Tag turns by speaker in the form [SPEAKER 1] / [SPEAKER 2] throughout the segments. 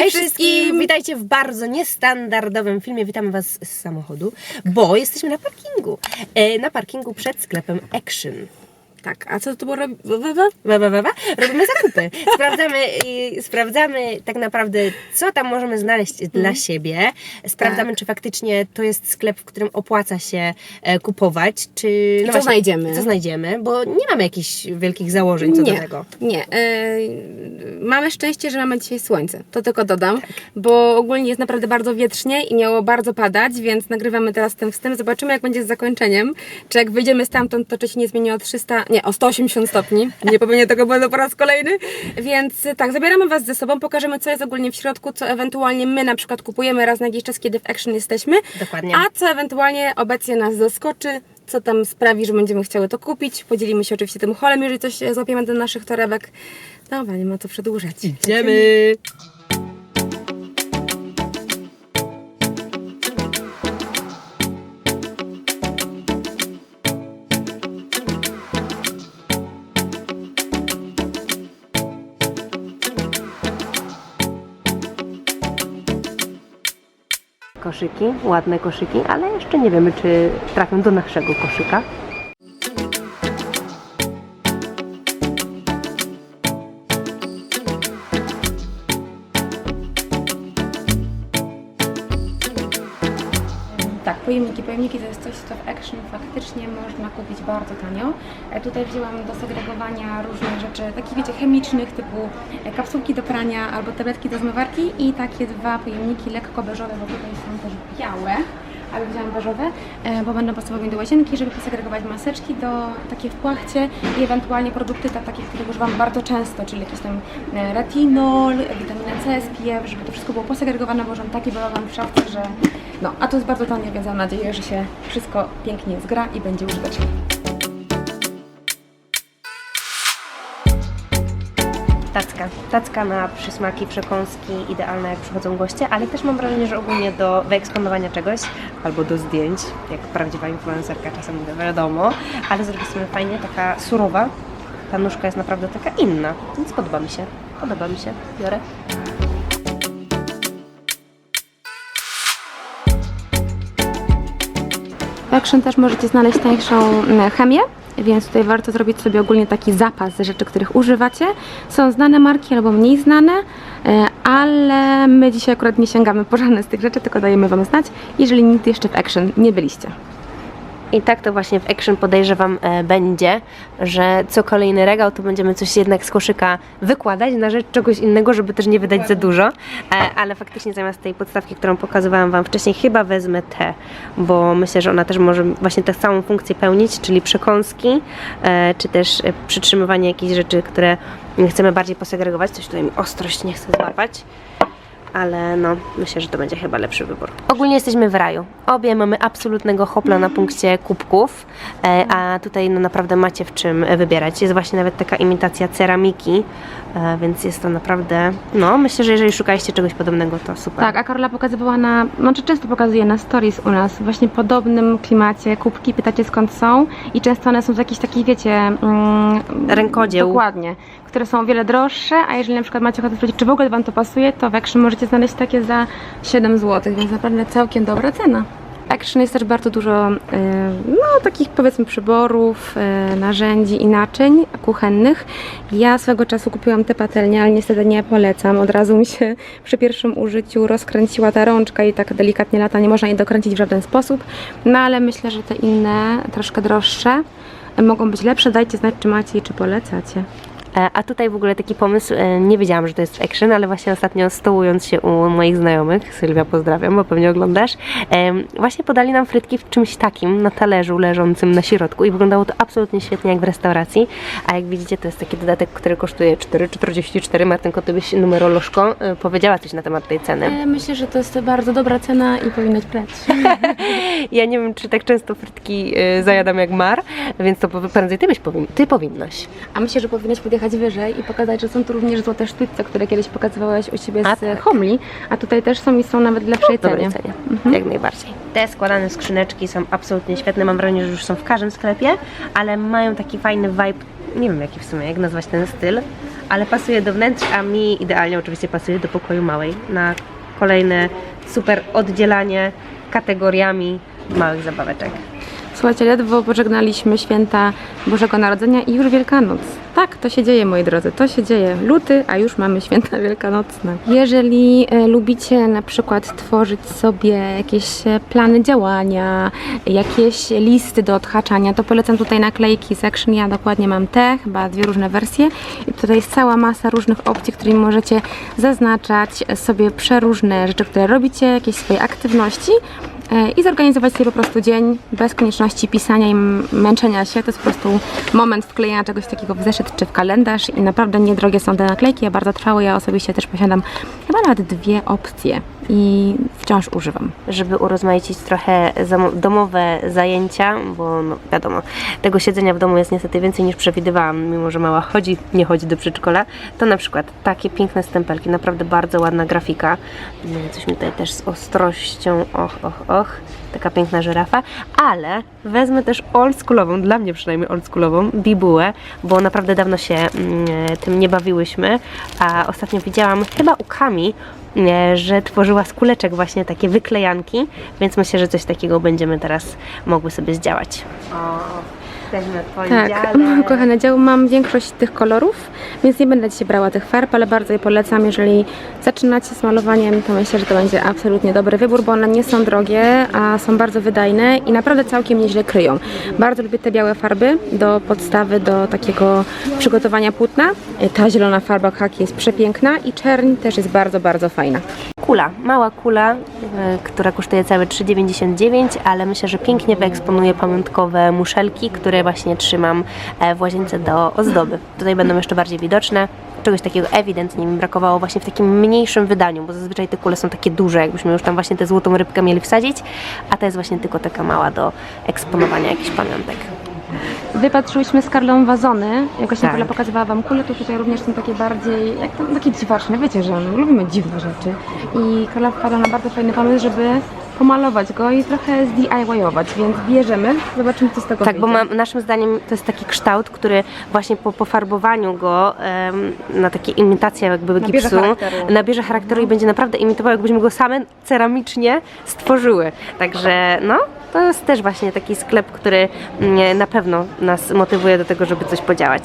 [SPEAKER 1] Cześć wszystkim!
[SPEAKER 2] Witajcie w bardzo niestandardowym filmie. Witamy Was z samochodu, bo jesteśmy na parkingu. E, na parkingu przed sklepem Action.
[SPEAKER 1] Tak, a co to było
[SPEAKER 2] wa. Robimy zakupy. Sprawdzamy, i sprawdzamy tak naprawdę, co tam możemy znaleźć dla siebie. Sprawdzamy,
[SPEAKER 1] Tak.
[SPEAKER 2] czy faktycznie to jest sklep, w którym opłaca się e, kupować, czy... no
[SPEAKER 1] co znajdziemy?
[SPEAKER 2] Co znajdziemy, bo nie mamy jakichś wielkich założeń co
[SPEAKER 1] nie,
[SPEAKER 2] do tego.
[SPEAKER 1] nie. E, mamy szczęście, że mamy dzisiaj słońce. To tylko dodam, bo ogólnie jest naprawdę bardzo wietrznie i miało bardzo padać, więc nagrywamy teraz ten wstęp. Zobaczymy, jak będzie z zakończeniem. Czy jak wyjdziemy stamtąd, to czy się nie zmieni o 300, nie, o 180 stopni. Nie popełnię tego błędu po raz kolejny. Więc e, tak, zabieramy Was ze sobą, pokażemy, co jest ogólnie w środku, co ewentualnie my na przykład kupujemy raz na jakiś czas, kiedy w Action jesteśmy.
[SPEAKER 2] Dokładnie.
[SPEAKER 1] A co ewentualnie obecnie nas zaskoczy, co tam sprawi, że będziemy chciały to kupić. Podzielimy się oczywiście tym holem, jeżeli coś e, złapiemy do naszych torebek. Dobra, nie ma co przedłużać.
[SPEAKER 2] Idziemy! Koszyki, ładne koszyki, ale jeszcze nie wiemy, czy trafią do naszego koszyka.
[SPEAKER 1] Tak, pojemniki. Pojemniki to jest coś, co w Action faktycznie można kupić bardzo tanio. E, Tutaj wzięłam do segregowania różnych rzeczy, takich wiecie, chemicznych, typu e, kapsułki do prania albo tabletki do zmywarki i takie dwa pojemniki lekko beżowe, bo tutaj są też białe. Ale wzięłam beżowe, e, bo będą pasowały mi do łazienki, żeby posegregować maseczki do takie w płachcie i ewentualnie produkty ta, takie, których używam bardzo często, czyli jakiś tam e, retinol, witaminę C, SPF, żeby to wszystko było posegregowane, bo mam taki bałagan w szafce, że no, a to jest bardzo tanie, więc mam nadzieję, że się wszystko pięknie zgra i będzie użyteczne.
[SPEAKER 2] Tacka na przysmaki, przekąski, idealna jak przychodzą goście, ale też mam wrażenie, że ogólnie do wyeksponowania czegoś albo do zdjęć, jak prawdziwa influencerka czasem mówię, wiadomo, ale zrobię sobie fajnie, taka surowa. Ta nóżka jest naprawdę taka inna, więc podoba mi się. Podoba mi się. Biorę.
[SPEAKER 1] Action też możecie znaleźć tańszą mm, chemię, więc tutaj warto zrobić sobie ogólnie taki zapas rzeczy, których używacie. Są znane marki albo mniej znane, e, ale my dzisiaj akurat nie sięgamy po żadne z tych rzeczy, tylko dajemy Wam znać, jeżeli nigdy jeszcze w Action nie byliście.
[SPEAKER 2] I tak to właśnie w Action podejrzewam e, będzie, że co kolejny regał to będziemy coś jednak z koszyka wykładać na rzecz czegoś innego, żeby też nie wydać za dużo. E, ale faktycznie zamiast tej podstawki, którą pokazywałam Wam wcześniej, chyba wezmę tę, bo myślę, że ona też może właśnie tę samą funkcję pełnić, czyli przekąski, e, czy też e, przytrzymywanie jakichś rzeczy, które chcemy bardziej posegregować. Coś tutaj mi ostrość nie chce złapać ale no, myślę, że to będzie chyba lepszy wybór. Ogólnie jesteśmy w raju. Obie mamy absolutnego hopla na punkcie kubków, e, a tutaj no naprawdę macie w czym wybierać. Jest właśnie nawet taka imitacja ceramiki, e, więc jest to naprawdę, no myślę, że jeżeli szukaliście czegoś podobnego, to super.
[SPEAKER 1] Tak, a Karola pokazywała na, znaczy często pokazuje na stories u nas, właśnie w podobnym klimacie kubki, pytacie skąd są i często one są z jakichś takich, wiecie... Mm,
[SPEAKER 2] Rękodzieł.
[SPEAKER 1] Dokładnie, które są o wiele droższe, a jeżeli na przykład macie ochotę sprawdzić, czy w ogóle Wam to pasuje, to w Action możecie znaleźć takie za 7 zł, więc naprawdę całkiem dobra cena. Action jest też bardzo dużo, y, no takich powiedzmy przyborów, y, narzędzi i naczyń kuchennych. Ja swego czasu kupiłam te patelnie, ale niestety nie polecam. Od razu mi się przy pierwszym użyciu rozkręciła ta rączka i tak delikatnie lata nie można jej dokręcić w żaden sposób. No ale myślę, że te inne, troszkę droższe, mogą być lepsze. Dajcie znać, czy macie i czy polecacie.
[SPEAKER 2] E, A tutaj w ogóle taki pomysł, e, nie wiedziałam, że to jest Action, ale właśnie ostatnio stołując się u moich znajomych, Sylwia pozdrawiam, bo pewnie oglądasz, właśnie podali nam frytki w czymś takim, na talerzu leżącym na środku i wyglądało to absolutnie świetnie jak w restauracji, a jak widzicie to jest taki dodatek, który kosztuje 4,44, Martynko, ty byś numerolożko e, powiedziała coś na temat tej ceny.
[SPEAKER 1] Myślę, że to jest bardzo dobra cena i powinnaś brać.
[SPEAKER 2] Ja nie wiem, czy tak często frytki zajadam jak Mar, więc to prędzej ty, byś powin- ty powinnaś.
[SPEAKER 1] A myślę, że powinnaś podjechać wyżej i pokazać, że są tu również złote sztućce, które kiedyś pokazywałeś u siebie
[SPEAKER 2] A
[SPEAKER 1] z
[SPEAKER 2] tak.
[SPEAKER 1] Homli, a tutaj też są i są nawet w lepszej cenie.
[SPEAKER 2] cenie, jak najbardziej. Te składane skrzyneczki są absolutnie świetne, mam wrażenie, że już są w każdym sklepie, ale mają taki fajny vibe, nie wiem jaki w sumie, jak nazwać ten styl, ale pasuje do wnętrz, a mi idealnie oczywiście pasuje do pokoju małej. Na kolejne super oddzielanie kategoriami małych zabaweczek.
[SPEAKER 1] Słuchajcie, ledwo pożegnaliśmy święta Bożego Narodzenia i już Wielkanoc. Tak, to się dzieje, moi drodzy, to się dzieje. Luty, a już mamy święta wielkanocne. Jeżeli e, lubicie na przykład tworzyć sobie jakieś e, plany działania, jakieś listy do odhaczania, to polecam tutaj naklejki z Action. Ja dokładnie mam te, chyba dwie różne wersje. I tutaj jest cała masa różnych opcji, którymi możecie zaznaczać sobie przeróżne rzeczy, które robicie, jakieś swoje aktywności i zorganizować sobie po prostu dzień bez konieczności pisania i męczenia się. To jest po prostu moment wklejenia czegoś takiego w zeszyt czy w kalendarz i naprawdę niedrogie są te naklejki, a bardzo trwałe. Ja osobiście też posiadam chyba nawet dwie opcje i wciąż używam.
[SPEAKER 2] żeby urozmaicić trochę domowe zajęcia, bo no, wiadomo, tego siedzenia w domu jest niestety więcej niż przewidywałam, mimo że mała chodzi, nie chodzi do przedszkola, to na przykład takie piękne stempelki, naprawdę bardzo ładna grafika, no, coś mi tutaj też z ostrością, och, och, och, taka piękna żyrafa, ale wezmę też oldschoolową, dla mnie przynajmniej oldschoolową, bibułę, bo naprawdę dawno się mm, tym nie bawiłyśmy, a ostatnio widziałam chyba u Kami, e, że tworzyła z kuleczek właśnie takie wyklejanki, więc myślę, że coś takiego będziemy teraz mogły sobie zdziałać. O, jesteśmy
[SPEAKER 1] Tak, kochane dział, mam większość tych kolorów, więc nie będę dzisiaj brała tych farb, ale bardzo je polecam. Jeżeli zaczynacie z malowaniem, to myślę, że to będzie absolutnie dobry wybór, bo one nie są drogie, a są bardzo wydajne i naprawdę całkiem nieźle kryją. Bardzo lubię te białe farby do podstawy, do takiego przygotowania płótna. Ta zielona farba khaki jest przepiękna i czerń też jest bardzo, bardzo fajna.
[SPEAKER 2] Kula, mała kula, e, która kosztuje całe 3,99, ale myślę, że pięknie wyeksponuje pamiątkowe muszelki, które właśnie trzymam e, w łazience do ozdoby. Tutaj będą jeszcze bardziej widoczne. Czegoś takiego ewidentnie mi brakowało właśnie w takim mniejszym wydaniu, bo zazwyczaj te kule są takie duże, jakbyśmy już tam właśnie tę złotą rybkę mieli wsadzić, a ta jest właśnie tylko taka mała do eksponowania jakichś pamiątek.
[SPEAKER 1] Wypatrzyłyśmy z Karlą wazony. Jakoś
[SPEAKER 2] Tak.
[SPEAKER 1] Nikola pokazywała Wam kule, to tutaj również są takie bardziej, jak to, takie dziwaczne, wiecie, że lubimy dziwne rzeczy. I Karla wpadła na bardzo fajny pomysł, żeby pomalować go i trochę zDIY-ować, więc bierzemy, zobaczymy co z tego
[SPEAKER 2] Tak, bo
[SPEAKER 1] wyjdzie.
[SPEAKER 2] ma, naszym zdaniem to jest taki kształt, który właśnie po pofarbowaniu go em, na takie imitacje jakby
[SPEAKER 1] Nabierze
[SPEAKER 2] gipsu
[SPEAKER 1] charakteru.
[SPEAKER 2] nabierze charakteru i będzie naprawdę imitował, jakbyśmy go same ceramicznie stworzyły. Także no, to jest też właśnie taki sklep, który mm, na pewno nas motywuje do tego, żeby coś podziałać.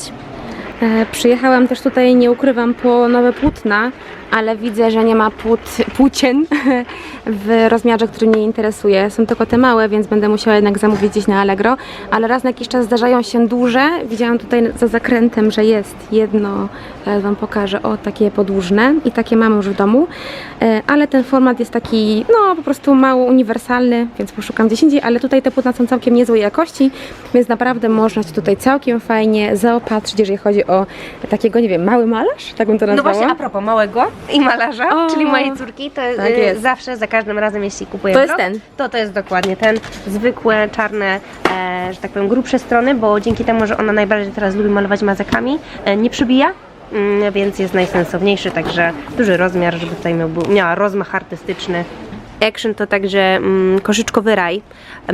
[SPEAKER 1] E, Przyjechałam też tutaj, nie ukrywam, po nowe płótna, ale widzę, że nie ma płót, płócien w rozmiarze, który mnie interesuje. Są tylko te małe, więc będę musiała jednak zamówić gdzieś na Allegro, ale raz na jakiś czas zdarzają się duże. Widziałam tutaj za zakrętem, że jest jedno, e, Wam pokażę, o takie podłużne i takie mamy już w domu, E, ale ten format jest taki, no po prostu mało uniwersalny, więc poszukam gdzieś indziej, ale tutaj te płótna są całkiem niezłej jakości, więc naprawdę można się tutaj całkiem fajnie zaopatrzyć, jeżeli chodzi o takiego, nie wiem, mały malarz, tak bym to
[SPEAKER 2] No
[SPEAKER 1] nazwała.
[SPEAKER 2] właśnie, a propos małego i malarza,
[SPEAKER 1] O,
[SPEAKER 2] czyli mojej córki, to
[SPEAKER 1] tak
[SPEAKER 2] y,
[SPEAKER 1] jest.
[SPEAKER 2] zawsze, za każdym razem, jeśli kupuję
[SPEAKER 1] To jest ten.
[SPEAKER 2] To to jest dokładnie ten, zwykłe, czarne, e, że tak powiem, grubsze strony, bo dzięki temu, że ona najbardziej teraz lubi malować mazakami, e, nie przybija, mm, więc jest najsensowniejszy, także duży rozmiar, żeby tutaj miał, miała rozmach artystyczny. Action to także mm, koszyczkowy raj.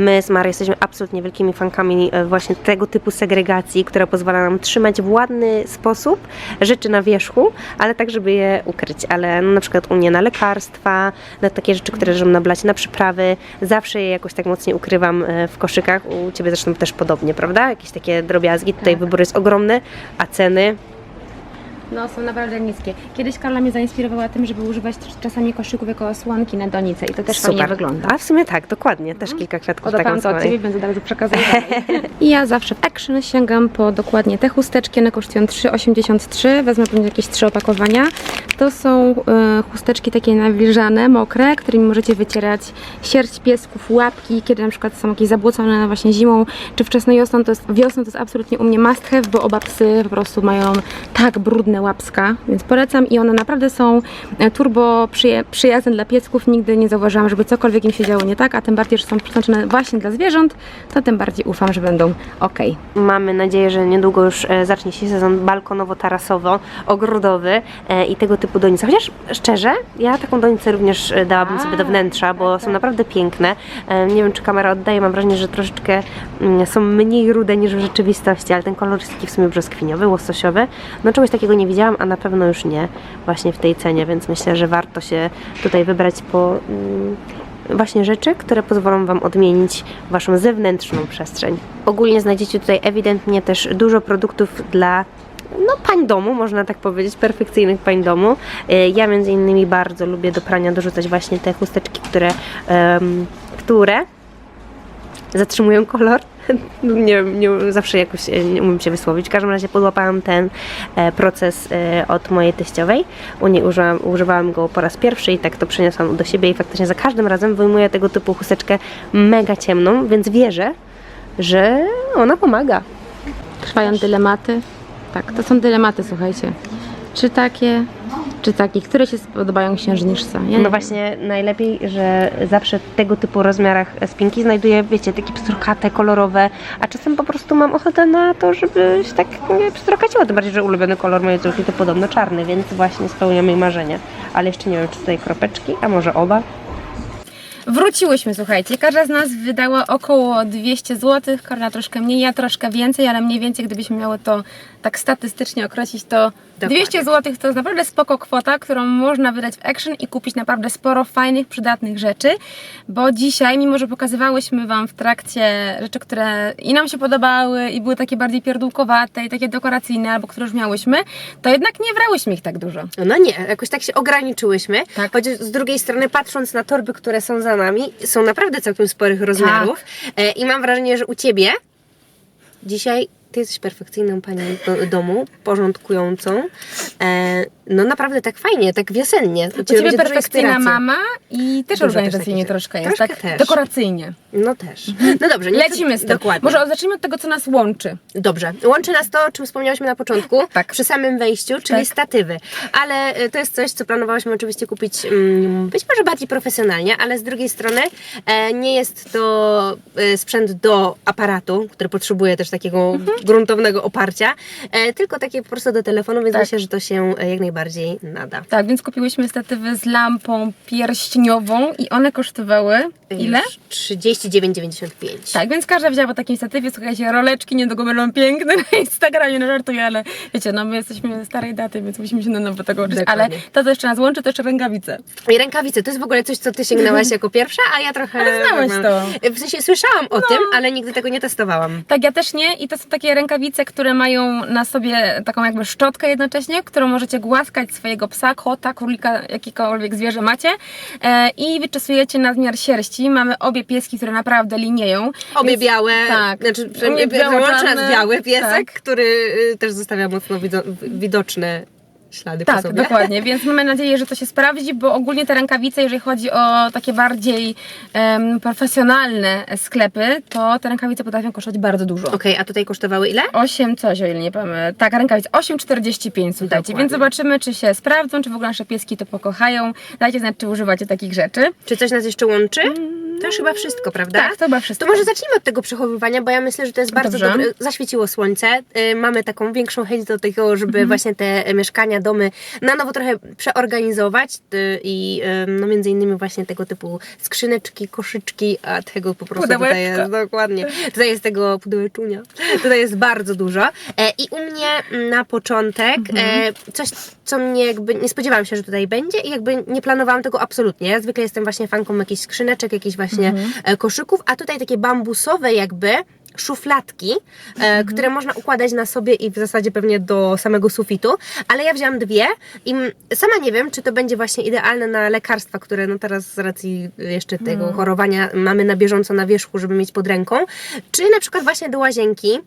[SPEAKER 2] My z Marią jesteśmy absolutnie wielkimi fankami e, właśnie tego typu segregacji, która pozwala nam trzymać w ładny sposób rzeczy na wierzchu, ale tak, żeby je ukryć. Ale no, na przykład u mnie na lekarstwa, na takie rzeczy, które leżą na blacie, na przyprawy, zawsze je jakoś tak mocniej ukrywam e, w koszykach. U Ciebie zresztą też podobnie, prawda? Jakieś takie drobiazgi. Tutaj
[SPEAKER 1] Tak.
[SPEAKER 2] wybór jest ogromny, a ceny
[SPEAKER 1] No, są naprawdę niskie. Kiedyś Karla mnie zainspirowała tym, żeby używać czasami koszyków jako osłonki na donice i to też fajnie wygląda.
[SPEAKER 2] A w sumie tak, dokładnie. Też kilka kwiatków
[SPEAKER 1] Odapałam
[SPEAKER 2] taką
[SPEAKER 1] to od. Ciebie, będę dalej przekazywać. I ja zawsze w Action sięgam po dokładnie te chusteczki, one kosztują 3,83, wezmę pewnie jakieś trzy opakowania. To są e, chusteczki takie nawilżane, mokre, którymi możecie wycierać sierść piesków, łapki, kiedy na przykład są jakieś zabłocone właśnie zimą, czy wczesną wiosną, to jest, wiosną to jest absolutnie u mnie must have, bo oba psy po prostu mają tak brudne łapska, więc polecam i one naprawdę są e, turbo przyjazne dla piesków, nigdy nie zauważyłam, żeby cokolwiek im się działo nie tak, a tym bardziej, że są przeznaczone właśnie dla zwierząt, to tym bardziej ufam, że będą ok.
[SPEAKER 2] Mamy nadzieję, że niedługo już e, zacznie się sezon balkonowo-tarasowo-ogrodowy e, i tego typu donice. Chociaż szczerze, ja taką donicę również dałabym sobie do wnętrza, bo są naprawdę piękne. Nie wiem, czy kamera oddaje, mam wrażenie, że troszeczkę mm, są mniej rude niż w rzeczywistości, ale ten kolor jest taki w sumie brzoskwiniowy, łososiowy. No czegoś takiego nie widziałam, a na pewno już nie właśnie w tej cenie, więc myślę, że warto się tutaj wybrać po mm, właśnie rzeczy, które pozwolą Wam odmienić Waszą zewnętrzną przestrzeń. Ogólnie znajdziecie tutaj ewidentnie też dużo produktów dla no, pań domu, można tak powiedzieć, perfekcyjnych pań domu. Y, Ja między innymi bardzo lubię do prania dorzucać właśnie te chusteczki, które, które zatrzymują kolor. Nie, nie, zawsze jakoś e, nie umiem się wysłowić. W każdym razie podłapałam ten e, proces e, od mojej teściowej. U niej użyłam, używałam go po raz pierwszy i tak to przeniosłam do siebie i faktycznie za każdym razem wyjmuję tego typu chusteczkę mega ciemną, więc wierzę, że ona pomaga.
[SPEAKER 1] Trwają dylematy. Tak, to są dylematy, słuchajcie. Czy takie, czy takie, które się spodobają księżniczce? Ja
[SPEAKER 2] No właśnie, najlepiej, że zawsze w tego typu rozmiarach spinki znajduję, wiecie, takie pstrokate, kolorowe, a czasem po prostu mam ochotę na to, żeby się tak mówię, pstrokaciło, tym bardziej, że ulubiony kolor mojej córki to podobno czarny, więc właśnie spełniam jej marzenie. Ale jeszcze nie wiem, czy tutaj kropeczki, a może oba.
[SPEAKER 1] Wróciłyśmy, słuchajcie. Każda z nas wydała około 200 zł, Karla troszkę mniej, ja troszkę więcej, ale mniej więcej, gdybyśmy miały to tak statystycznie określić, to
[SPEAKER 2] Dokładnie.
[SPEAKER 1] 200 zł to jest naprawdę spoko kwota, którą można wydać w Action i kupić naprawdę sporo fajnych, przydatnych rzeczy, bo dzisiaj, mimo że pokazywałyśmy Wam w trakcie rzeczy, które i nam się podobały i były takie bardziej pierdółkowate i takie dekoracyjne, albo które już miałyśmy, to jednak nie wrałyśmy ich tak dużo.
[SPEAKER 2] No nie, jakoś tak się ograniczyłyśmy,
[SPEAKER 1] Tak.
[SPEAKER 2] choć z drugiej strony patrząc na torby, które są za nami, są naprawdę całkiem sporych rozmiarów e, i mam wrażenie, że u Ciebie dzisiaj Ty jesteś perfekcyjną panią do, domu, porządkującą. E, no naprawdę tak fajnie, tak wiosennie. U
[SPEAKER 1] Ciebie perfekcyjna mama i też
[SPEAKER 2] Dużo
[SPEAKER 1] organizacyjnie
[SPEAKER 2] też
[SPEAKER 1] troszkę jest,
[SPEAKER 2] Troszkę
[SPEAKER 1] tak
[SPEAKER 2] też.
[SPEAKER 1] dekoracyjnie.
[SPEAKER 2] No też. No dobrze. nie-
[SPEAKER 1] Lecimy z tym.
[SPEAKER 2] Dokładnie.
[SPEAKER 1] Może zacznijmy od tego, co nas łączy.
[SPEAKER 2] Dobrze. Łączy nas to, o czym wspomniałyśmy na początku,
[SPEAKER 1] Tak.
[SPEAKER 2] przy samym wejściu, czyli
[SPEAKER 1] Tak.
[SPEAKER 2] statywy. Ale y, to jest coś, co planowałyśmy oczywiście kupić mm, być może bardziej profesjonalnie, ale z drugiej strony e, nie jest to e, sprzęt do aparatu, który potrzebuje też takiego
[SPEAKER 1] Mhm.
[SPEAKER 2] gruntownego oparcia, e, tylko takie po prostu do telefonu, więc
[SPEAKER 1] Tak.
[SPEAKER 2] myślę, że to się jak najbardziej nada.
[SPEAKER 1] Tak, więc kupiłyśmy statywy z lampą pierścieniową i one kosztowały ile?
[SPEAKER 2] Już 39,95.
[SPEAKER 1] Tak, więc każda wzięła po takim statywie, słuchajcie, roleczki niedługo będą piękne na Instagramie, no żartuję, ale wiecie, no my jesteśmy starej daty, więc musimy się na nowo tego uczyć, ale to, co jeszcze nas łączy, to jeszcze rękawice.
[SPEAKER 2] I rękawice, to jest w ogóle coś, co ty sięgnęłaś jako pierwsza, a ja trochę...
[SPEAKER 1] Ale znałaś to.
[SPEAKER 2] W sensie słyszałam o tym, ale nigdy tego nie testowałam.
[SPEAKER 1] Tak, ja też nie i to są takie rękawice, które mają na sobie taką jakby szczotkę jednocześnie, którą możecie głaskać swojego psa, kota, królika, jakiekolwiek zwierzę macie e, i wyczesujecie na zmiar sierści. Mamy obie pieski, które naprawdę linieją.
[SPEAKER 2] Obie
[SPEAKER 1] więc-
[SPEAKER 2] białe,
[SPEAKER 1] tak.
[SPEAKER 2] znaczy nas
[SPEAKER 1] czarne.
[SPEAKER 2] biały piesek,
[SPEAKER 1] Tak.
[SPEAKER 2] który y, też zostawia mocno wido widoczne ślady po
[SPEAKER 1] Tak,
[SPEAKER 2] sobie.
[SPEAKER 1] dokładnie, więc mamy nadzieję, że to się sprawdzi, bo ogólnie te rękawice, jeżeli chodzi o takie bardziej em, profesjonalne sklepy, to te rękawice potrafią kosztować bardzo dużo.
[SPEAKER 2] Okej, a tutaj kosztowały ile?
[SPEAKER 1] 8 coś, o ile nie pamiętam. Tak, rękawice 8,45 słuchajcie,
[SPEAKER 2] Dokładnie.
[SPEAKER 1] więc zobaczymy, czy się sprawdzą, czy w ogóle nasze pieski to pokochają. Dajcie znać, czy używacie takich rzeczy.
[SPEAKER 2] Czy coś nas jeszcze łączy? To już chyba wszystko, prawda?
[SPEAKER 1] Tak, to chyba wszystko.
[SPEAKER 2] To może zacznijmy od tego przechowywania, bo ja myślę, że to jest bardzo
[SPEAKER 1] Dobrze.
[SPEAKER 2] dobre. Zaświeciło słońce, y, mamy taką większą chęć do tego, żeby
[SPEAKER 1] Mhm.
[SPEAKER 2] właśnie te mieszkania, domy na nowo trochę przeorganizować y, i y, no między innymi właśnie tego typu skrzyneczki, koszyczki, a tego po prostu tutaj
[SPEAKER 1] Pudełeczka.
[SPEAKER 2] jest, dokładnie, tutaj jest tego pudełeczunia, tutaj jest bardzo dużo. E, I u mnie mm, na początek
[SPEAKER 1] Mhm.
[SPEAKER 2] e, coś, co mnie jakby nie spodziewałam się, że tutaj będzie i jakby nie planowałam tego absolutnie. Ja zwykle jestem właśnie fanką jakichś skrzyneczek, jakichś właśnie
[SPEAKER 1] Mhm.
[SPEAKER 2] e, koszyków, a tutaj takie bambusowe jakby szufladki, e,
[SPEAKER 1] Mhm.
[SPEAKER 2] które można układać na sobie i w zasadzie pewnie do samego sufitu, ale ja wzięłam dwie i sama nie wiem, czy to będzie właśnie idealne na lekarstwa, które no teraz z racji jeszcze tego
[SPEAKER 1] Mhm.
[SPEAKER 2] chorowania mamy na bieżąco na wierzchu, żeby mieć pod ręką, czy na przykład właśnie do łazienki,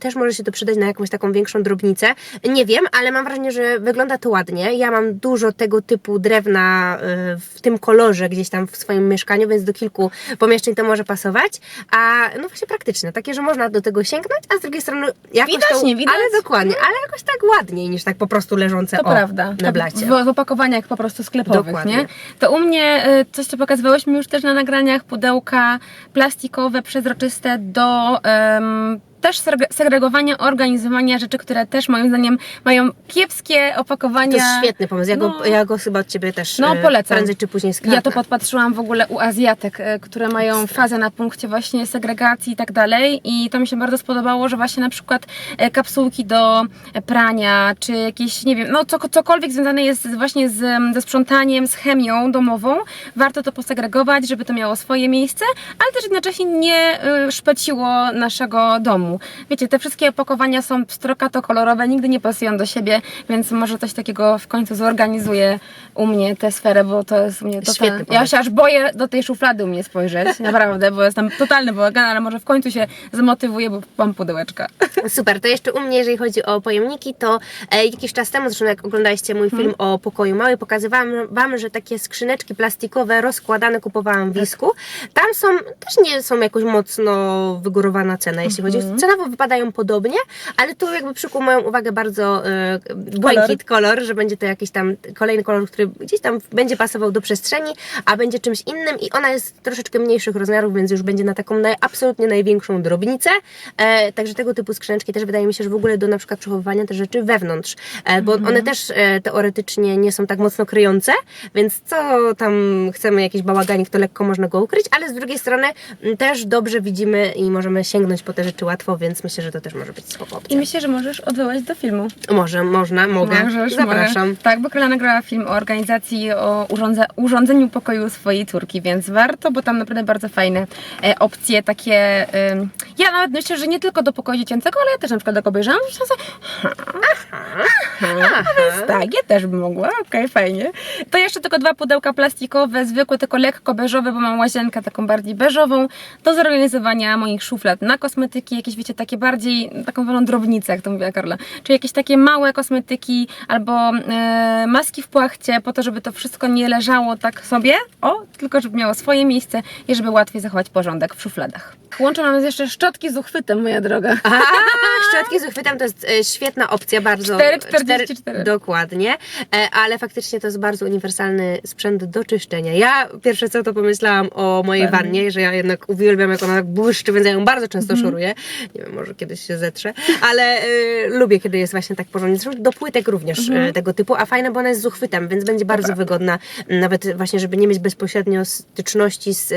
[SPEAKER 2] też może się to przydać na jakąś taką większą drobnicę. Nie wiem, ale mam wrażenie, że wygląda to ładnie. Ja mam dużo tego typu drewna y, w tym kolorze gdzieś tam w swoim mieszkaniu, więc do kilku pomieszczeń to może pasować, a no właśnie praktyczne, takie, że można do tego sięgnąć, a z drugiej strony jakoś
[SPEAKER 1] Widocznie,
[SPEAKER 2] to,
[SPEAKER 1] widać.
[SPEAKER 2] ale dokładnie, ale jakoś tak ładniej niż tak po prostu leżące
[SPEAKER 1] To
[SPEAKER 2] o,
[SPEAKER 1] prawda.
[SPEAKER 2] na
[SPEAKER 1] Tak
[SPEAKER 2] blacie.
[SPEAKER 1] W, w opakowaniach po prostu sklepowych,
[SPEAKER 2] Dokładnie.
[SPEAKER 1] nie? To u mnie y, coś, co pokazywałyśmy już też na nagraniach, pudełka plastikowe, przezroczyste do em, też segre- segregowania, organizowania rzeczy, które też moim zdaniem mają kiepskie
[SPEAKER 2] To
[SPEAKER 1] opakowania.
[SPEAKER 2] jest świetny pomysł. Ja, go,
[SPEAKER 1] No.
[SPEAKER 2] ja go chyba od Ciebie też
[SPEAKER 1] No,
[SPEAKER 2] e,
[SPEAKER 1] polecam.
[SPEAKER 2] prędzej czy później skradnę.
[SPEAKER 1] Ja to podpatrzyłam w ogóle u Azjatek, e, które mają fazę na punkcie właśnie segregacji i tak dalej i to mi się bardzo spodobało, że właśnie na przykład e, kapsułki do prania, czy jakieś, nie wiem, no co, cokolwiek związane jest właśnie z, ze sprzątaniem, z chemią domową, warto to posegregować, żeby to miało swoje miejsce, ale też jednocześnie nie e, szpeciło naszego domu. Wiecie, te wszystkie opakowania są strokato kolorowe, nigdy nie pasują do siebie, więc może coś takiego w końcu zorganizuję u mnie tę sferę, bo to jest u mnie
[SPEAKER 2] Świetny
[SPEAKER 1] totalnie... Ja
[SPEAKER 2] pomysł.
[SPEAKER 1] się aż boję do tej szuflady u mnie spojrzeć, naprawdę, bo jestem totalny bałagan, ale może w końcu się zmotywuję, bo mam pudełeczka.
[SPEAKER 2] Super, to jeszcze u mnie, jeżeli chodzi o pojemniki, to e, jakiś czas temu, zresztą jak oglądaliście mój film o pokoju małej, pokazywałam Wam, że takie skrzyneczki plastikowe rozkładane kupowałam w Wisku. Tam są, też nie są jakoś mocno wygórowana cena, jeśli chodzi o cenowo wypadają podobnie, ale tu jakby przykuł moją uwagę bardzo e, błękit kolor, że będzie to jakiś tam kolejny kolor, który gdzieś tam będzie pasował do przestrzeni, a będzie czymś innym i ona jest troszeczkę mniejszych rozmiarów, więc już będzie na taką naj, absolutnie największą drobnicę. E, także tego typu skrzyneczki też wydaje mi się, że w ogóle do na przykład przechowywania te rzeczy wewnątrz, e, bo one też e, teoretycznie nie są tak mocno kryjące, więc co tam chcemy jakiś bałaganik, to lekko można go ukryć, ale z drugiej strony m, też dobrze widzimy i możemy sięgnąć po te rzeczy łatwo, więc myślę, że to też może być spoko opcja.
[SPEAKER 1] I myślę, że możesz odwołać do filmu.
[SPEAKER 2] Może, można, mogę.
[SPEAKER 1] Możesz,
[SPEAKER 2] Zapraszam.
[SPEAKER 1] Mogę. Tak, bo Kola nagrała film o organizacji, o urządze, urządzeniu pokoju swojej córki, więc warto, bo tam naprawdę bardzo fajne e, opcje, takie... ym, ja nawet myślę, że nie tylko do pokoju dziecięcego, ale ja też na przykład tak obejrzałam, że sobie,
[SPEAKER 2] Aha.
[SPEAKER 1] więc tak, ja też bym mogła, okej, fajnie. To jeszcze tylko dwa pudełka plastikowe, zwykłe, tylko lekko beżowe, bo mam łazienkę taką bardziej beżową, do zorganizowania moich szuflad na kosmetyki, jakieś wiecie, takie bardziej, taką walą drobnicę, jak to mówiła Karla, czyli jakieś takie małe kosmetyki albo e, maski w płachcie, po to, żeby to wszystko nie leżało tak sobie, o, tylko żeby miało swoje miejsce i żeby łatwiej zachować porządek w szufladach. Łączą nas jeszcze szczotki z uchwytem, moja droga.
[SPEAKER 2] A, szczotki z uchwytem to jest e, świetna opcja, bardzo.
[SPEAKER 1] 4,44.
[SPEAKER 2] cztery- Dokładnie, e, ale faktycznie to jest bardzo uniwersalny sprzęt do czyszczenia. Ja pierwsze co to pomyślałam o mojej wannie, że ja jednak uwielbiam jak ona tak błyszczy, więc ja ją bardzo często
[SPEAKER 1] Mhm.
[SPEAKER 2] szoruję. Nie wiem, może kiedyś się zetrze, ale e, lubię, kiedy jest właśnie tak porządnie. Zresztą do płytek również
[SPEAKER 1] Mhm.
[SPEAKER 2] e, tego typu, a fajna, bo ona jest z uchwytem, więc będzie bardzo wygodna, m, nawet właśnie, żeby nie mieć bezpośrednio styczności z e,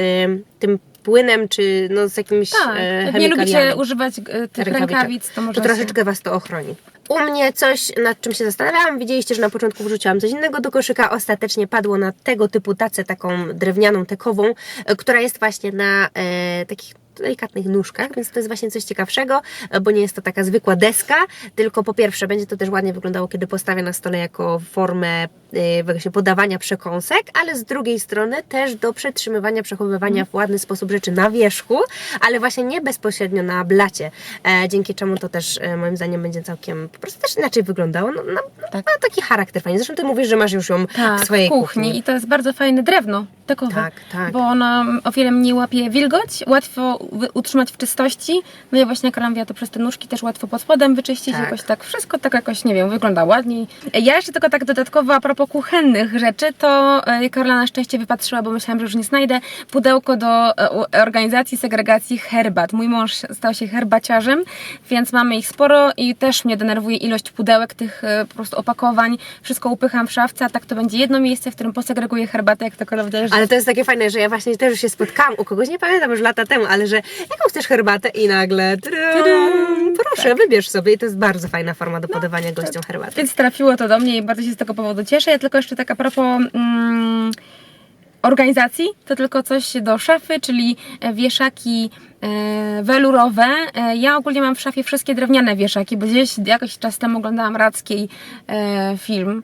[SPEAKER 2] tym płynem, czy no, z jakimś
[SPEAKER 1] Tak, jak nie
[SPEAKER 2] chemikaliami
[SPEAKER 1] lubicie używać e, tych rękawic, to
[SPEAKER 2] to
[SPEAKER 1] może
[SPEAKER 2] troszeczkę Was to ochroni. U mnie coś, nad czym się zastanawiałam, widzieliście, że na początku wrzuciłam coś innego do koszyka, ostatecznie padło na tego typu tacę, taką drewnianą, tekową, która jest właśnie na e, takich delikatnych nóżkach, więc to jest właśnie coś ciekawszego, e, bo nie jest to taka zwykła deska, tylko po pierwsze będzie to też ładnie wyglądało, kiedy postawię na stole jako formę właśnie podawania przekąsek, ale z drugiej strony też do przetrzymywania, przechowywania w ładny sposób rzeczy na wierzchu, ale właśnie nie bezpośrednio na blacie, e, dzięki czemu to też e, moim zdaniem będzie całkiem po prostu też inaczej wyglądało. No, no,
[SPEAKER 1] Tak.
[SPEAKER 2] ma taki charakter fajny. Zresztą ty mówisz, że masz już ją
[SPEAKER 1] tak,
[SPEAKER 2] w swojej
[SPEAKER 1] w kuchni. I to jest bardzo fajne drewno tekowe.
[SPEAKER 2] Tak, tak.
[SPEAKER 1] Bo ono o wiele mniej łapie wilgoć, łatwo utrzymać w czystości. No i właśnie mówiła, to przez te nóżki też łatwo pod spodem wyczyścić.
[SPEAKER 2] Tak.
[SPEAKER 1] Jakoś tak wszystko tak jakoś, nie wiem, wygląda ładniej. Ja jeszcze tylko tak dodatkowo a propos kuchennych rzeczy, to e, Karola na szczęście wypatrzyła, bo myślałam, że już nie znajdę, pudełko do e, organizacji segregacji herbat. Mój mąż stał się herbaciarzem, więc mamy ich sporo i też mnie denerwuje ilość pudełek, tych e, po prostu opakowań. Wszystko upycham w szafce, a tak to będzie jedno miejsce, w którym posegreguję herbatę, jak to Karola
[SPEAKER 2] Ale to jest takie fajne, że ja właśnie też już się spotkałam u kogoś, nie pamiętam już lata temu, ale że jaką chcesz herbatę i nagle tadam, proszę, wybierz sobie i to jest bardzo fajna forma do podawania gościom herbaty.
[SPEAKER 1] Więc trafiło to do mnie i bardzo się z tego powodu cieszę. Ja tylko jeszcze tak a propos mm, organizacji, to tylko coś do szafy, czyli e, wieszaki e, welurowe. E, ja ogólnie mam w szafie wszystkie drewniane wieszaki, bo gdzieś jakiś czas temu oglądałam Radzkiej film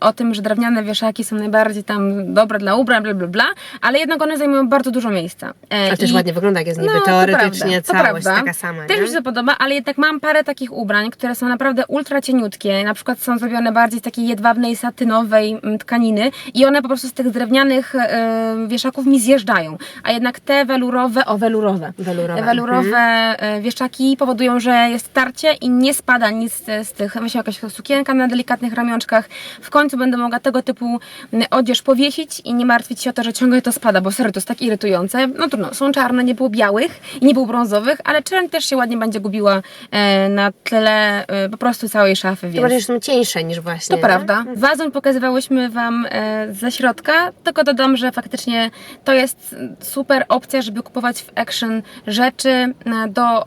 [SPEAKER 1] o tym, że drewniane wieszaki są najbardziej tam dobre dla ubrań, bla bla bla, ale jednak one zajmują bardzo dużo miejsca. E,
[SPEAKER 2] Ale też
[SPEAKER 1] i-
[SPEAKER 2] ładnie wygląda, jak jest niby
[SPEAKER 1] no, to
[SPEAKER 2] teoretycznie
[SPEAKER 1] prawda, to
[SPEAKER 2] całość
[SPEAKER 1] prawda.
[SPEAKER 2] taka sama,
[SPEAKER 1] Też
[SPEAKER 2] nie?
[SPEAKER 1] mi się to podoba, ale jednak mam parę takich ubrań, które są naprawdę ultra cieniutkie. Na przykład są zrobione bardziej z takiej jedwabnej, satynowej mm, tkaniny i one po prostu z tych drewnianych e, wieszaków mi zjeżdżają. A jednak te welurowe, o welurowe,
[SPEAKER 2] Welurowe, mhm.
[SPEAKER 1] welurowe e, wieszaki powodują, że jest tarcie i nie spada nic z, z tych, myślę jakaś sukienka na delikatnych ramionczkach, w końcu będę mogła tego typu mm, odzież powiesić i nie martwić się o to, że ciągle to spada, bo serio to jest tak irytujące. No trudno, są czarne, nie było białych i nie było brązowych, ale czerń też się ładnie będzie gubiła e, na tle e, po prostu całej szafy, więc...
[SPEAKER 2] bardziej że są cieńsze niż właśnie.
[SPEAKER 1] To prawda. Wazon pokazywałyśmy Wam e, ze środka, tylko dodam, że faktycznie to jest super opcja, żeby kupować w Action rzeczy do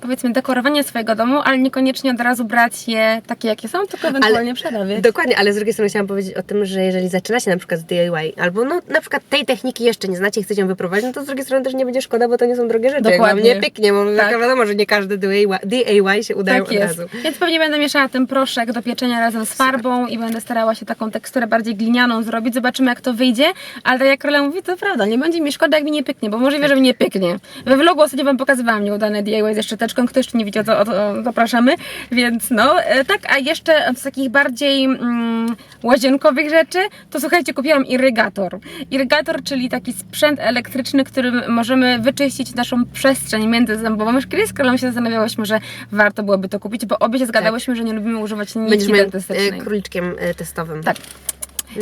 [SPEAKER 1] powiedzmy dekorowania swojego domu, ale niekoniecznie od razu brać je takie jakie są, tylko ewentualnie przerabiać.
[SPEAKER 2] Dokładnie, ale z drugiej strony chciałam powiedzieć o tym, że jeżeli zaczynacie na przykład z DIY, albo no na przykład tej techniki jeszcze nie znacie i chcecie ją wyprowadzić, no to z drugiej strony też nie będzie szkoda, bo to nie są drogie rzeczy.
[SPEAKER 1] Dokładnie.
[SPEAKER 2] nie pyknie, bo
[SPEAKER 1] Tak.
[SPEAKER 2] tak. wiadomo, że nie każdy DIY, DIY się udają
[SPEAKER 1] Tak
[SPEAKER 2] od
[SPEAKER 1] jest.
[SPEAKER 2] razu.
[SPEAKER 1] Więc pewnie będę mieszała ten proszek do pieczenia razem z farbą i będę starała się taką teksturę bardziej glinianą zrobić. Zobaczymy jak to wyjdzie, ale tak jak Rola mówi, to prawda, nie będzie mi szkoda jak mi nie pyknie, bo możliwe, że mi nie pyknie. We vlogu ostatnio Wam pokazywałam nieudane DIY ze szczoteczką, kto jeszcze nie widział, to, to zapraszamy. Więc no, e, tak, a jeszcze z takich bardziej mm, łazienkowych rzeczy, to słuchajcie, kupiłam irygator. Irygator, czyli taki sprzęt elektryczny, którym możemy wyczyścić naszą przestrzeń międzyzębową. Już kiedyś z Królą się zastanawiałyśmy, że warto byłoby to kupić, bo obie się zgadałyśmy, że nie lubimy używać nitki
[SPEAKER 2] Będziemy
[SPEAKER 1] dentystycznej.
[SPEAKER 2] e, króliczkiem e, testowym.
[SPEAKER 1] Tak.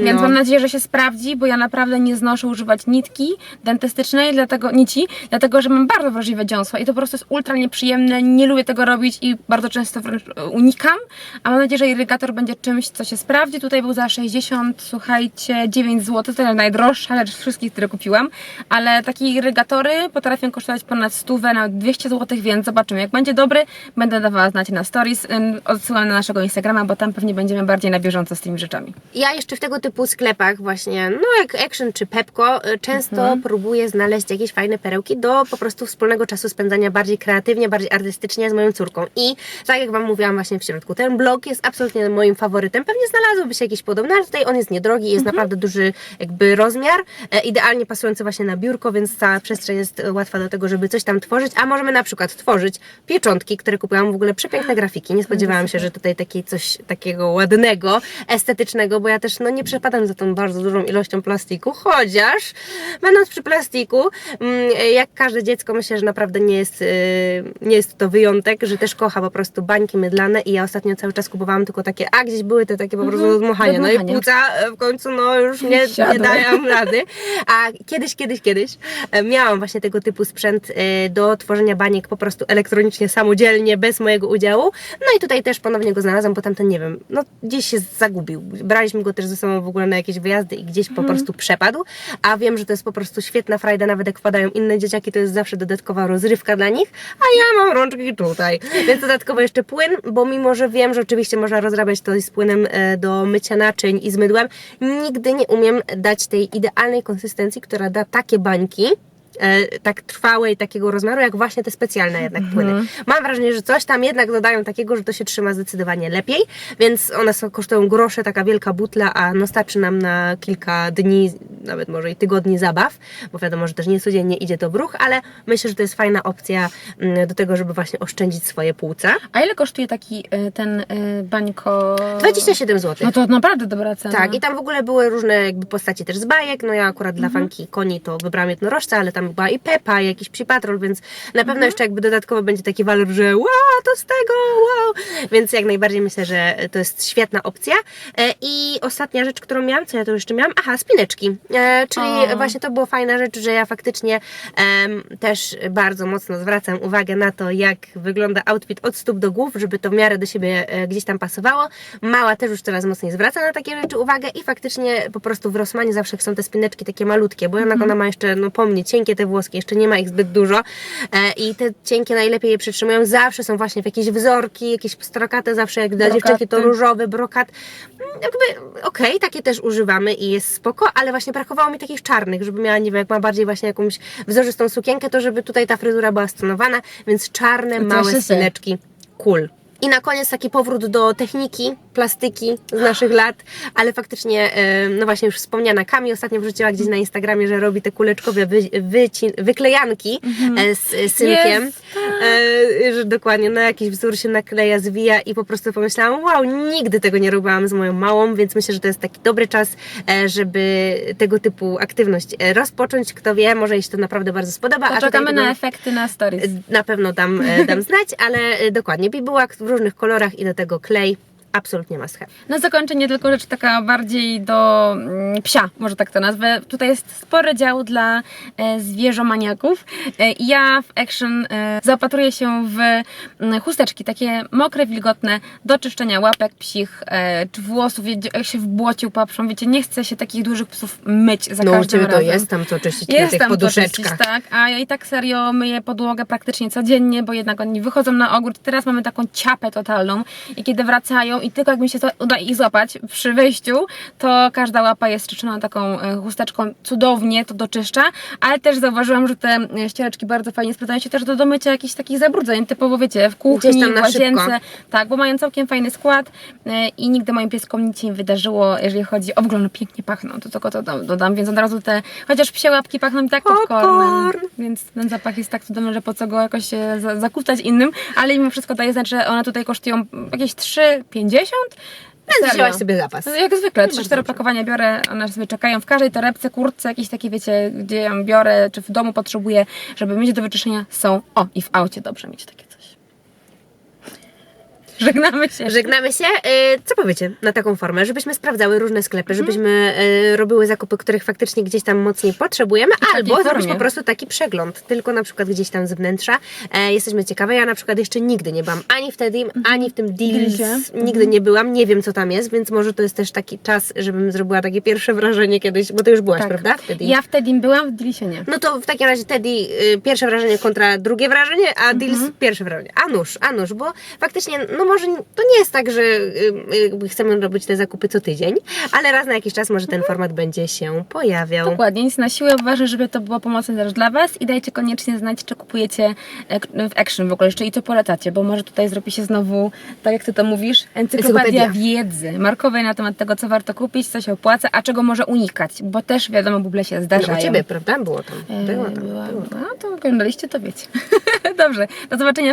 [SPEAKER 1] Więc
[SPEAKER 2] No.
[SPEAKER 1] mam nadzieję, że się sprawdzi, bo ja naprawdę nie znoszę używać nitki dentystycznej, dlatego nici, dlatego że mam bardzo wrażliwe dziąsła i to po prostu jest ultra nieprzyjemne, nie lubię tego robić i bardzo często wręcz unikam, a mam nadzieję, że irygator będzie czymś, co się sprawdzi. Tutaj był za 60, słuchajcie, 9 zł, to jest najdroższa rzecz z wszystkich, które kupiłam, ale takie irygatory potrafią kosztować ponad 100, nawet 200 zł, więc zobaczymy. Jak będzie dobry, będę dawała znać na stories, odsyłam na naszego Instagrama, bo tam pewnie będziemy bardziej na bieżąco z tymi rzeczami.
[SPEAKER 2] Ja jeszcze w tego typu sklepach właśnie, no jak Action czy Pepko, y, często
[SPEAKER 1] Mhm.
[SPEAKER 2] próbuję znaleźć jakieś fajne perełki do po prostu wspólnego czasu spędzania bardziej kreatywnie, bardziej artystycznie z moją córką. I tak jak Wam mówiłam właśnie w środku, ten blog jest absolutnie moim faworytem. Pewnie znalazłby się jakiś podobny, ale tutaj on jest niedrogi, jest
[SPEAKER 1] Mhm.
[SPEAKER 2] naprawdę duży jakby rozmiar, e, idealnie pasujący właśnie na biurko, więc cała przestrzeń jest e, łatwa do tego, żeby coś tam tworzyć, a możemy na przykład tworzyć pieczątki, które kupiłam w ogóle przepiękne grafiki. Nie spodziewałam się, że tutaj takie coś takiego ładnego, estetycznego, bo ja też no, nie przepadam za tą bardzo dużą ilością plastiku, chociaż będąc przy plastiku, mm, jak każde dziecko, myślę, że naprawdę nie jest, y, nie jest to wyjątek, że też kocha po prostu bańki mydlane i ja ostatnio cały czas kupowałam tylko takie, a gdzieś były te takie po prostu do dmuchania. No i płuca e, w końcu no już nie, nie dają rady. A kiedyś, kiedyś, kiedyś e, miałam właśnie tego typu sprzęt e, do tworzenia baniek po prostu elektronicznie, samodzielnie, bez mojego udziału. No i tutaj też ponownie go znalazłam, bo tamten, nie wiem, no gdzieś się zagubił. Braliśmy go też ze sobą w ogóle na jakieś wyjazdy i gdzieś po prostu przepadł, a wiem, że to jest po prostu świetna frajda, nawet jak wpadają inne dzieciaki, to jest zawsze dodatkowa rozrywka dla nich, a ja mam rączki tutaj. Więc dodatkowo jeszcze płyn, bo mimo, że wiem, że oczywiście można rozrabiać to z płynem e, do mycia naczyń i z mydłem, nigdy nie umiem dać tej idealnej konsystencji, która da takie bańki, e, tak trwałe i takiego rozmiaru, jak właśnie te specjalne jednak płyny. Mam wrażenie, że coś tam jednak dodają takiego, że to się trzyma zdecydowanie lepiej, więc one są, kosztują grosze, taka wielka butla, a no starczy nam na kilka dni, nawet może i tygodni zabaw, bo wiadomo, że też nie codziennie idzie to w ruch, ale myślę, że to jest fajna opcja mm, do tego, żeby właśnie oszczędzić swoje płuca.
[SPEAKER 1] A ile kosztuje taki y, ten y, bańko?
[SPEAKER 2] 27 zł.
[SPEAKER 1] No to naprawdę dobra cena.
[SPEAKER 2] Tak, i tam w ogóle były różne jakby postaci też z bajek. No ja akurat dla fanki koni to wybrałam jednorożca, ale tam była i Pepa, i jakiś psi patrol, więc na pewno jeszcze jakby dodatkowo będzie taki walor, że wow, to z tego, wow. Więc jak najbardziej myślę, że to jest świetna opcja. E, I ostatnia rzecz, którą miałam, co ja tu jeszcze miałam? Aha, spineczki. E, czyli
[SPEAKER 1] O.
[SPEAKER 2] właśnie to była fajna rzecz, że ja faktycznie em, też bardzo mocno zwracam uwagę na to, jak wygląda outfit od stóp do głów, żeby to w miarę do siebie e, gdzieś tam pasowało. Mała też już coraz mocniej zwraca na takie rzeczy uwagę i faktycznie po prostu w Rossmanie zawsze są te spineczki takie malutkie, bo jednak ona ma jeszcze, no po mnie, cienkie te włoski, jeszcze nie ma ich zbyt dużo e, i te cienkie najlepiej je przytrzymują. Zawsze są właśnie w jakieś wzorki, jakieś strokate, zawsze jak dla dziewczynki to różowy brokat. Mm, Jakby, okej, takie też używamy i jest spoko, ale właśnie brakowało mi takich czarnych, żeby miała, nie wiem, jak ma bardziej właśnie jakąś wzorzystą sukienkę, to żeby tutaj ta fryzura była stonowana, więc czarne, małe spineczki, cool. I na koniec taki powrót do techniki, plastyki z naszych lat, ale faktycznie, e, no właśnie już wspomniana Kami ostatnio wrzuciła gdzieś na Instagramie, że robi te kuleczkowe wy, wyci, wyklejanki e, z synkiem,
[SPEAKER 1] Jest,
[SPEAKER 2] e, że dokładnie na jakiś wzór się nakleja, zwija i po prostu pomyślałam, wow, nigdy tego nie robiłam z moją małą, więc myślę, że to jest taki dobry czas, żeby tego typu aktywność rozpocząć. Kto wie, może jej się to naprawdę bardzo spodoba.
[SPEAKER 1] To
[SPEAKER 2] a
[SPEAKER 1] na efekty na stories.
[SPEAKER 2] na pewno dam, dam znać, ale dokładnie bibułak różnych kolorach i do tego klej absolutnie must have.
[SPEAKER 1] Na zakończenie tylko rzecz taka bardziej do mm, psia, może tak to nazwę. Tutaj jest spory dział dla e, zwierzomaniaków. E, ja w Action e, zaopatruję się w mm, chusteczki, takie mokre, wilgotne, do czyszczenia łapek psich, e, czy włosów, jak się w błocie upaprzą. Wiecie, nie chce się takich dużych psów myć za
[SPEAKER 2] No
[SPEAKER 1] każdym
[SPEAKER 2] Ciebie to
[SPEAKER 1] razem.
[SPEAKER 2] jest tam co czyścić na
[SPEAKER 1] Jest
[SPEAKER 2] tych
[SPEAKER 1] tam to
[SPEAKER 2] poduszeczkach.
[SPEAKER 1] czyścić, tak, a ja i tak serio myję podłogę praktycznie codziennie, bo jednak oni wychodzą na ogród. Teraz mamy taką ciapę totalną i kiedy wracają i tylko jak mi się to uda ich złapać przy wyjściu, to każda łapa jest czyszczona taką e, chusteczką, cudownie to doczyszcza, ale też zauważyłam, że te e, ściereczki bardzo fajnie sprawdzają się też do, do mycia jakichś takich zabrudzeń, typowo wiecie, w kuchni, w łazience,
[SPEAKER 2] szybko.
[SPEAKER 1] tak, bo mają całkiem fajny skład e, i nigdy moim pieskom nic się nie wydarzyło, jeżeli chodzi o wygląd, no pięknie pachną, to tylko to dodam, więc od razu te, chociaż psie łapki pachną mi tak popcornem,
[SPEAKER 2] Popcorn.
[SPEAKER 1] więc ten zapach jest tak cudowny, że po co go jakoś za, zakłócać innym, ale mimo wszystko daje znać, że one tutaj kosztują jakieś 3,50?
[SPEAKER 2] Więc
[SPEAKER 1] Serio.
[SPEAKER 2] wzięłaś sobie zapas.
[SPEAKER 1] No, Jak zwykle, 3-4
[SPEAKER 2] dobrze.
[SPEAKER 1] opakowania biorę, one sobie czekają w każdej torebce, kurtce, jakieś takie wiecie, gdzie ją biorę, czy w domu potrzebuję, żeby mieć do wyczyszczenia, są, o i w aucie dobrze mieć takie. Żegnamy się.
[SPEAKER 2] Żegnamy się. E, Co powiecie na taką formę? Żebyśmy sprawdzały różne sklepy,
[SPEAKER 1] Mhm.
[SPEAKER 2] żebyśmy e, robiły zakupy, których faktycznie gdzieś tam mocniej potrzebujemy, albo zrobić po prostu taki przegląd, tylko na przykład gdzieś tam z wnętrza. E, Jesteśmy ciekawe. Ja na przykład jeszcze nigdy nie byłam ani w Tedim, ani w tym Deals.
[SPEAKER 1] Dealsie.
[SPEAKER 2] Nigdy nie byłam. Nie wiem, co tam jest, więc może to jest też taki czas, żebym zrobiła takie pierwsze wrażenie kiedyś, bo ty już byłaś, prawda? W Tedim?
[SPEAKER 1] Tak. Ja wtedy byłam, w Dilisie nie.
[SPEAKER 2] No to w takim razie Teddy y, pierwsze wrażenie kontra drugie wrażenie, a Deals pierwsze wrażenie. A nuż, a nuż, bo faktycznie, no może to nie jest tak, że chcemy robić te zakupy co tydzień, ale raz na jakiś czas może ten format będzie się pojawiał.
[SPEAKER 1] Dokładnie, nic na siłę. Ważne, żeby to było pomocne też dla Was i dajcie koniecznie znać, czy kupujecie w Action w ogóle jeszcze i co polecacie, bo może tutaj zrobi się znowu, tak jak Ty to mówisz, encyklopedia wiedzy markowej na temat tego, co warto kupić, co się opłaca, a czego może unikać, bo też wiadomo, buble się
[SPEAKER 2] No,
[SPEAKER 1] zdarzają.
[SPEAKER 2] u Ciebie, prawda? Było tam. Było tam.
[SPEAKER 1] była-
[SPEAKER 2] Było tam.
[SPEAKER 1] No to oglądaliście, to wiecie. Dobrze, do zobaczenia w